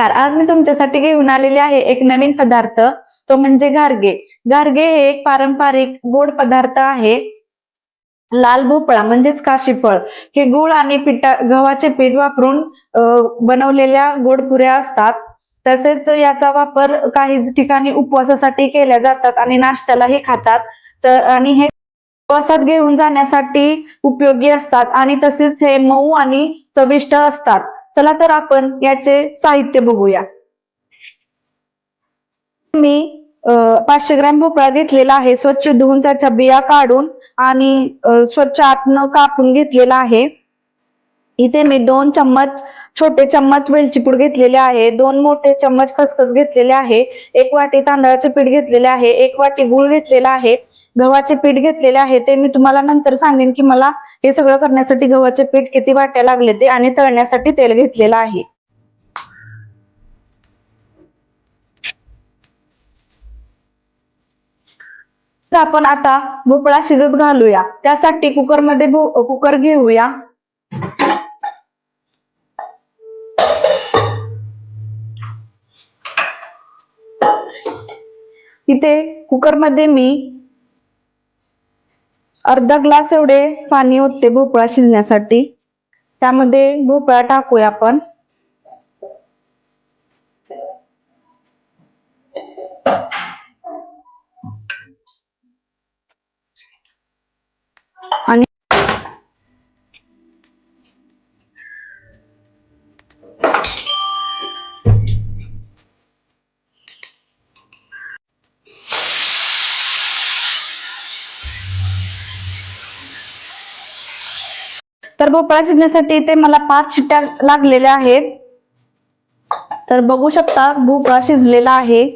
नमस्कार. आज मी तुमच्यासाठी घेऊन आलेले आहे एक नवीन पदार्थ तो म्हणजे गारगे. घारगे हे एक पारंपरिक गोड पदार्थ आहे. लाल भोपळा म्हणजेच काशीफळ हे गुळ आणि पिठा गव्हाचे पीठ वापरून बनवलेल्या गोड पुऱ्या असतात. तसेच याचा वापर काही ठिकाणी उपवासासाठी केल्या जातात आणि नाश्त्यालाही खातात. तर आणि हे उपवासात घेऊन जाण्यासाठी उपयोगी असतात आणि तसेच हे मऊ आणि चविष्ट असतात. चला तर आपण याचे साहित्य बघूया. मी अं, पाचशे ग्रॅम भोपळा घेतलेला आहे. स्वच्छ धुवून त्याच्या बिया काढून आणि अं, स्वच्छ आतनं कापून घेतलेला आहे. इथे मी दोन चम्मच छोटे चम्मच वेलची पूड घेतलेले आहे. दोन मोठे चम्मच खसखस घेतलेले आहे. एक वाटी तांदळाचे पीठ घेतलेले आहे. एक वाटी गुळ घेतलेला आहे. गव्हाचे पीठ घेतलेले आहे. ते मी तुम्हाला नंतर सांगेन की मला हे सगळं करण्यासाठी गव्हाचे पीठ किती वाट्या लागले ते आणि तळण्यासाठी तेल घेतलेलं आहे. तर आपण आता भोपळा शिजत घालूया. त्यासाठी कुकरमध्ये भो- कुकर घेऊया. ते कुकरमध्ये मी अर्धा ग्लास एवढे पाणी ओतते भोपळा शिजण्यासाठी. त्यामध्ये भोपळा टाकूया आपण. भोपळा शिजण्यासाठी इथे मला पाच शिट्ट्या लागलेल्या आहेत. तर बघू शकता भोपळा शिजलेला आहे.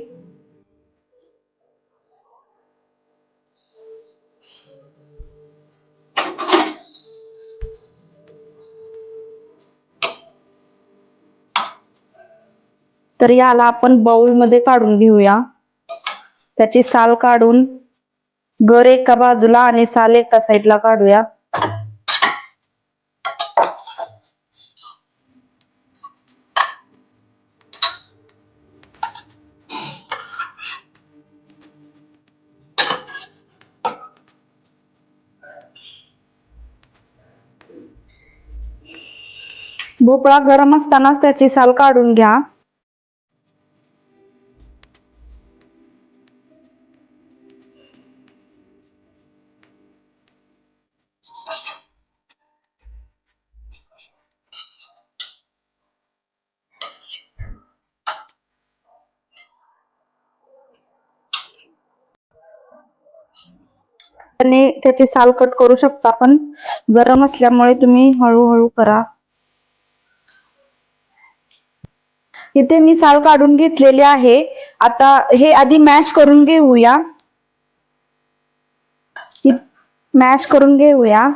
तर याला आपण बाऊलमध्ये काढून घेऊया. त्याची साल काढून गर एका बाजूला आणि साल एका साईडला काढूया. भोपळा गरम असतानाच त्याची साल काढून घ्या. त्याची साल कट करू शकता पण. गरम असल्यामुळे तुम्ही हळूहळू करा. इथे मी साल काढून घेतलेली आहे. आता हे आधी मॅश करून घेऊया. मॅश करून घेऊया.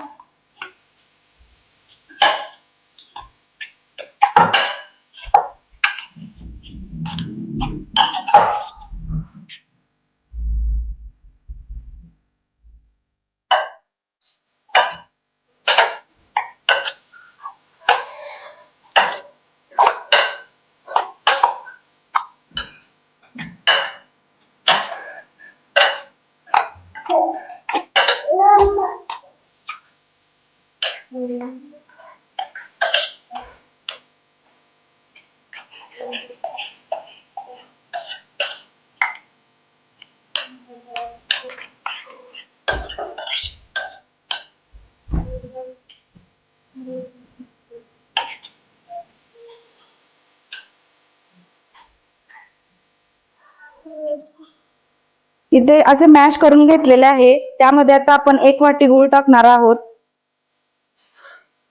इथे असे मॅश करून घेतलेले आहे. त्यामध्ये आता आपण एक वाटी गूळ टाकणार आहोत.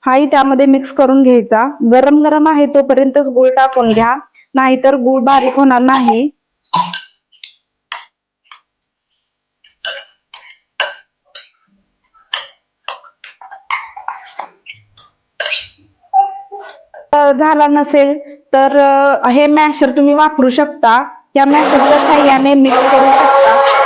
हाही त्यामध्ये मिक्स करून घ्यायचा. गरम गरम आहे तोपर्यंतच गूळ टाकून घ्या. नाहीतर गूळ बारीक होणार नाही. झाला नसेल तर हे मॅशर तुम्ही वापरू शकता. या मॅशरच्या साह्याने मिक्स करू शकता.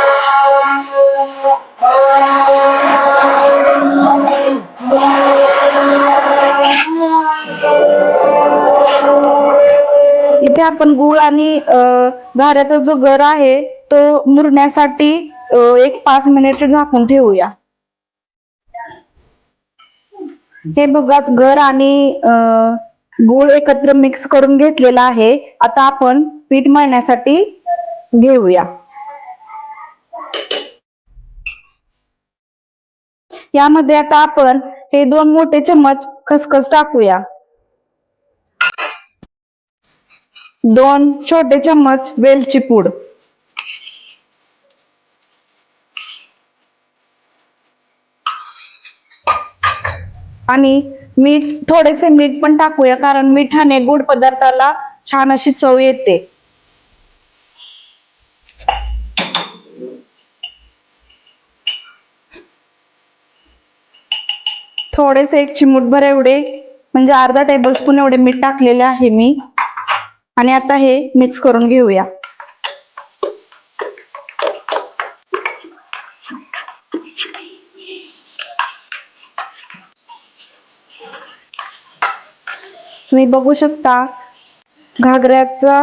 आपण गुळ आणि घाऱ्याचा जो गर आहे तो मुरण्यासाठी एक पाच मिनिट झाकून ठेवूया. हे बघा गर आणि गुळ गूळ एकत्र मिक्स करून घेतलेला आहे. आता आपण पीठ मळण्यासाठी घेऊया. यामध्ये आता आपण हे दोन मोठे चम्मच खसखस टाकूया. दोन छोटे चम्मच वेलची पूड. आणि मीठ थोडेसे मीठ पण टाकूया कारण मिठाने गोड पदार्थाला छान अशी चव येते. थोडेसे एक चिमूटभर एवढे म्हणजे अर्धा टेबल स्पून एवढे मीठ टाकलेले आहे मी. आणि आता हे मिक्स करून घेऊया. तुम्ही बघू शकता घागऱ्याचा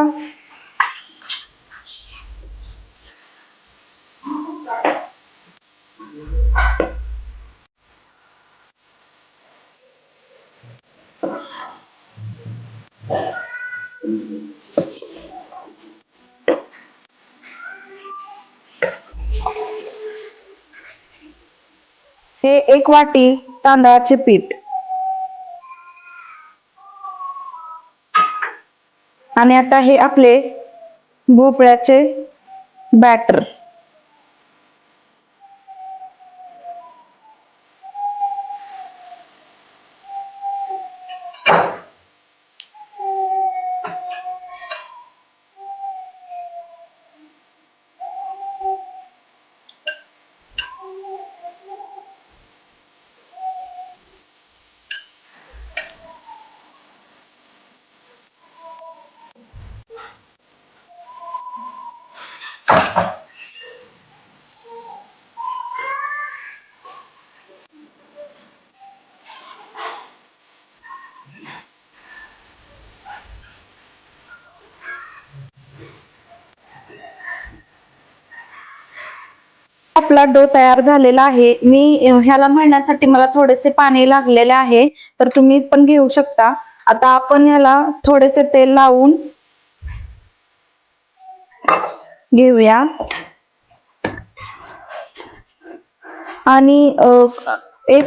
हे एक वाटी तांदळाचे पीठ. आणि आता हे आपले भोपळ्याचे बॅटर आपला डो तयार झालेला आहे. मी ह्याला म्हणण्यासाठी मला थोडेसे पाणी लागलेले आहे तर तुम्ही पण घेऊ शकता. आता आपण ह्याला थोडेसे तेल लावून घेऊया. आणि एक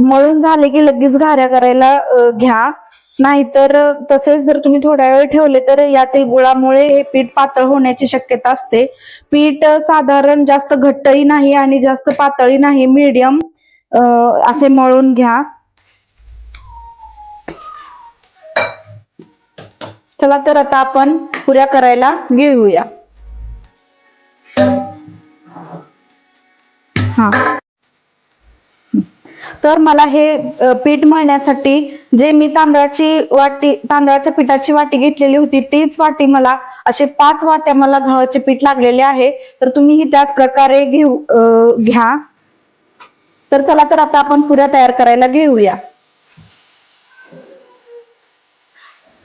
मळून झाले की लगेच घाऱ्या करायला घ्या. नाहीतर तसेच जर तुम्ही थोड्या वेळ ठेवले तर यातील गुळामुळे हे पीठ पातळ होण्याची शक्यता असते. पीठ साधारण जास्त घट्टही नाही आणि जास्त पातळी नाही. मीडियम असे मळून घ्या. चला तर आता आपण पुऱ्या करायला घेऊया. हा. तर मला हे पीठ मळण्यासाठी जे मी तांदळाची वाटी तांदळाच्या पिठाची वाटी घेतलेली होती तीच वाटी मला असे पाच वाट्या मला गव्हाचे पीठ लागलेले आहे. तर तुम्ही त्याच प्रकारे घेऊ घ्या. तर चला तर आता आपण पुऱ्या तयार करायला घेऊया.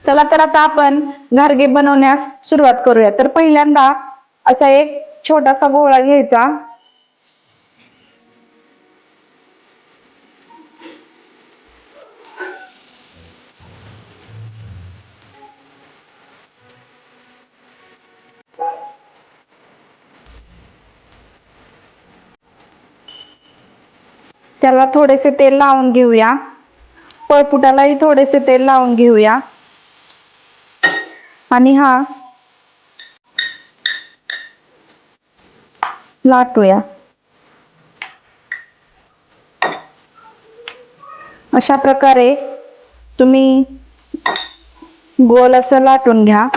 चला तर आता आपण घारगे बनवण्यास सुरुवात करूया. तर पहिल्यांदा असा एक छोटासा गोळा घ्यायचा. त्याला थोडेसे तेल लावून घेऊया. पळपुटालाही थोडेसे तेल लावून घेऊया. आणि हा लाटूया. अशा प्रकारे तुम्ही गोल असं लाटून घ्या.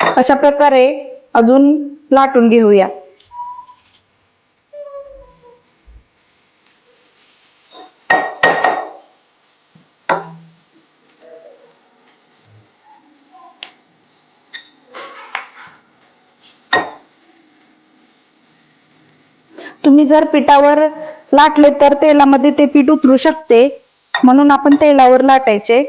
अशा प्रकारे अजून लाटून घेऊया. तुम्ही जर पिठावर लाटले तर तेलामध्ये ते पीठ उतरू शकते. म्हणून आपण तेलावर लाटायचे.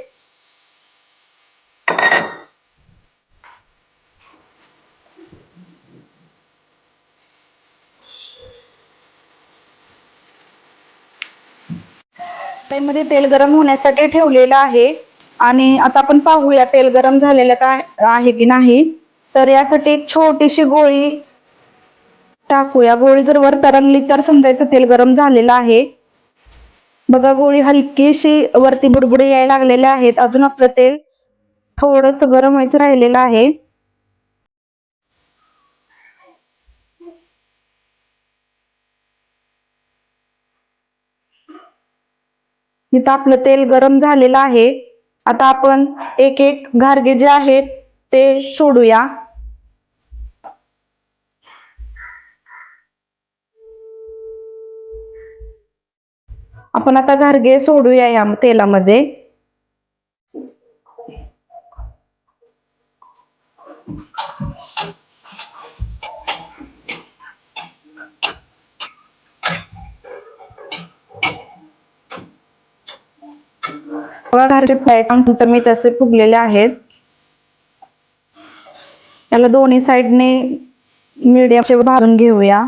त्यामध्ये तेल गरम होण्यासाठी ठेवलेलं आहे. आणि आता आपण पाहूया तेल गरम झालेलं काय आहे की नाही. तर यासाठी एक छोटीशी गोळी टाकूया. गोळी जर वर तरंगली तर समजायचं तेल गरम झालेलं आहे. बघा गोळी हलकीशी वरती बुडबुडे यायला लागलेले आहेत. अजून आपलं तेल थोडस गरम व्हायचं राहिलेलं आहे. इथं आपलं तेल गरम झालेलं आहे. आता आपण एक एक घारगे जे आहेत ते सोडूया. आपण आता घारगे सोडूया या तेलामध्ये. घरचे फ्राय मी तसे फुगलेले आहेत. याला दोन्ही साईडने मीडियम भाजून घेऊया.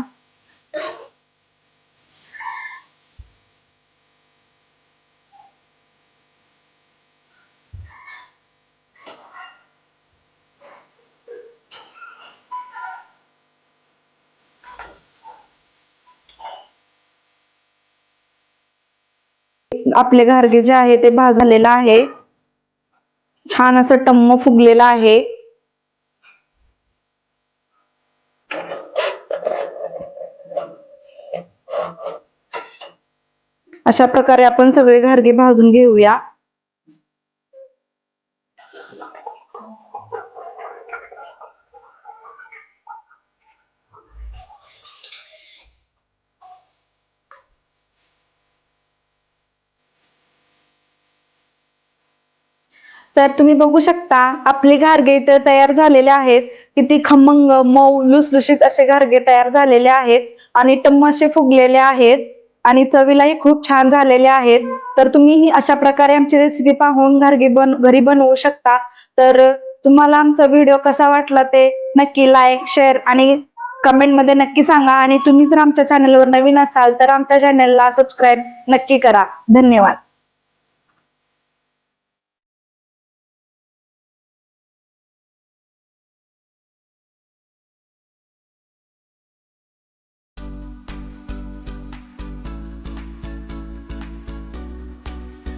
आपले घारगे जे आहे ते भाजलेलं आहे. छान असं टम्म फुगलेलं आहे. अशा प्रकारे आपण सगळे घारगे भाजून घेऊया. तर तुम्ही बघू शकता आपले घारगे तयार झालेले आहेत. किती खमंग मऊ लुसलुशीत असे घारगे तयार झालेले आहेत आणि टम्म असे फुगलेले आहेत आणि चवीलाही खूप छान झालेले आहेत. तर तुम्ही ही अशा प्रकारे आमची रेसिपी पाहून घरगे बन घरी बनवू शकता. तर तुम्हाला आमचा व्हिडिओ कसा वाटला ते नक्की लाईक शेअर आणि कमेंटमध्ये नक्की सांगा. आणि तुम्ही जर आमच्या चॅनलवर नवीन असाल तर आमच्या चॅनलला सबस्क्राईब नक्की करा. धन्यवाद.